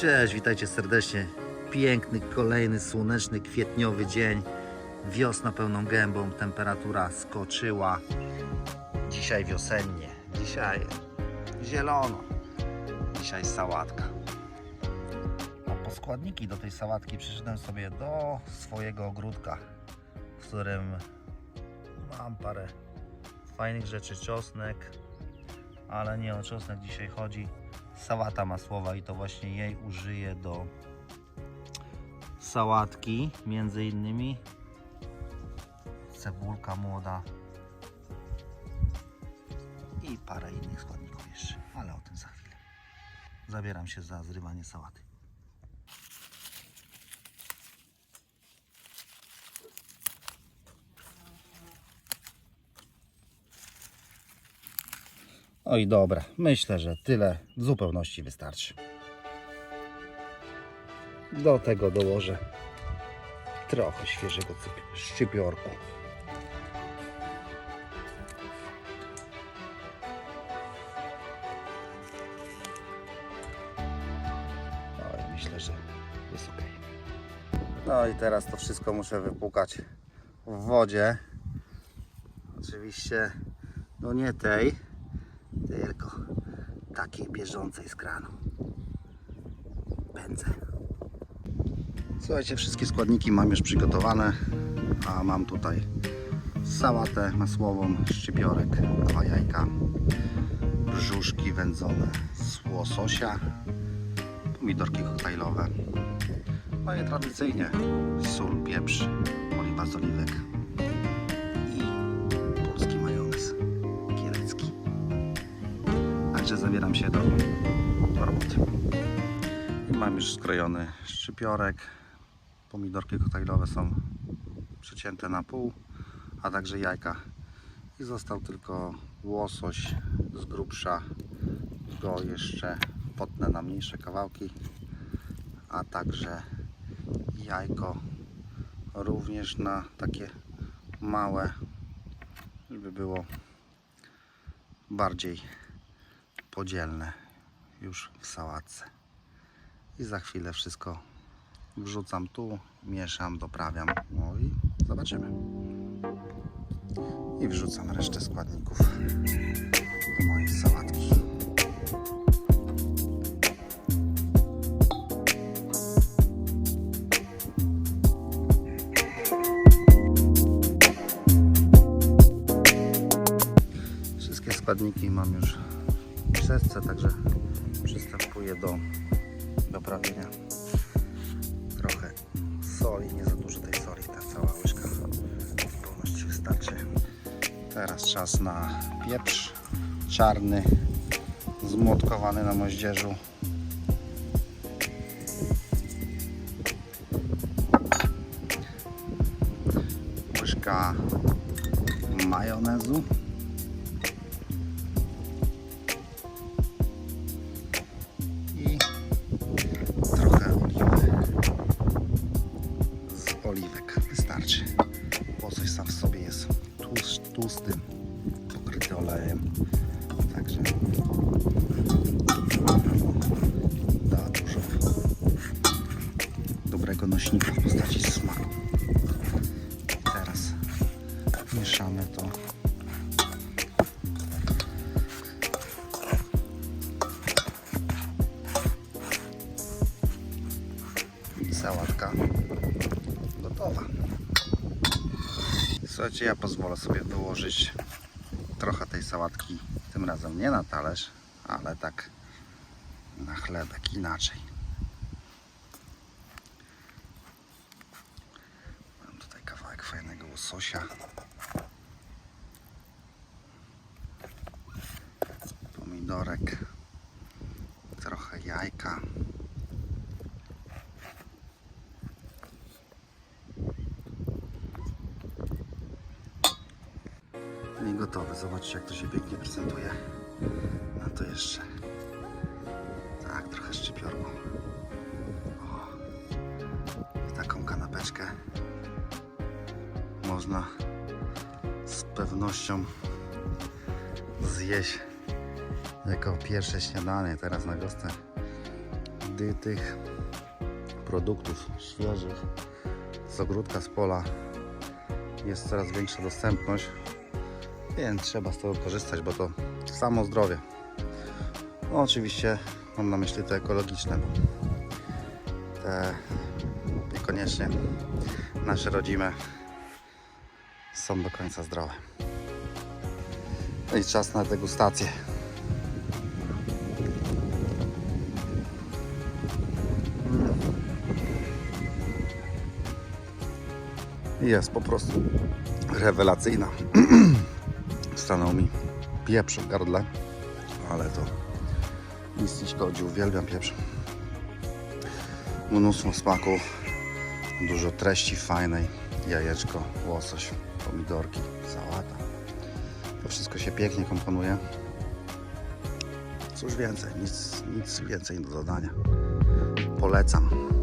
Cześć, witajcie serdecznie. Piękny, kolejny słoneczny, kwietniowy dzień. Wiosna pełną gębą, temperatura skoczyła. Dzisiaj wiosennie, dzisiaj zielono, dzisiaj sałatka. A po składniki do tej sałatki przyszedłem sobie do swojego ogródka, w którym mam parę fajnych rzeczy, czosnek, ale nie o czosnek dzisiaj chodzi. Sałata masłowa i to właśnie jej użyję do sałatki, między innymi cebulka młoda i parę innych składników jeszcze, ale o tym za chwilę. Zabieram się za zrywanie sałaty. Oj dobra, myślę, że tyle w zupełności wystarczy. Do tego dołożę trochę świeżego szczypiorku. Oj, myślę, że jest ok. No i teraz to wszystko muszę wypłukać w wodzie. Oczywiście, no nie tej, tylko takiej bieżącej z kranu. Pędzę. Słuchajcie, wszystkie składniki mam już przygotowane, a mam tutaj sałatę masłową, szczypiorek, dwa jajka, brzuszki wędzone z łososia, pomidorki koktajlowe, no i tradycyjnie sól, pieprz, oliwa z oliwek Także zabieram się do, do roboty. I mam już skrojony szczypiorek. Pomidorki koktajlowe są przecięte na pół, a także jajka. I został tylko łosoś z grubsza. Go jeszcze potnę na mniejsze kawałki, a także jajko również na takie małe, żeby było bardziej podzielne już w sałatce. I za chwilę wszystko wrzucam tu, mieszam, doprawiam. No i zobaczymy. I wrzucam resztę składników do mojej sałatki. Wszystkie składniki mam już w szesce, także przystępuję do doprawienia. Trochę soli, nie za dużo tej soli, ta cała łyżka w zupełności wystarczy. Teraz czas na pieprz czarny, zmłotkowany na moździerzu. Łyżka majonezu. Nośnika w postaci smaku. Teraz mieszamy to i sałatka gotowa. Słuchajcie, ja pozwolę sobie wyłożyć trochę tej sałatki, tym razem nie na talerz, ale tak na chlebek inaczej. Mam tutaj kawałek fajnego łososia. Pomidorek, trochę jajka. I gotowe. Zobaczcie jak to się pięknie prezentuje. No to jeszcze tak, trochę szczypiorku. Pewnością zjeść jako pierwsze śniadanie teraz na wiosnę. gdy tych produktów świeżych z ogródka, z pola jest coraz większa dostępność, więc trzeba z tego korzystać, bo to samo zdrowie. No oczywiście mam na myśli te ekologiczne, te niekoniecznie nasze rodzime są do końca zdrowe. No i czas na degustację. Jest po prostu rewelacyjna. Stanął mi pieprz w gardle, ale to nic nie szkodzi, uwielbiam pieprz. Mnóstwo smaku, dużo treści fajnej, jajeczko, łosoś, pomidorki, sałata. To wszystko się pięknie komponuje. Cóż więcej, nic, nic więcej do dodania. Polecam.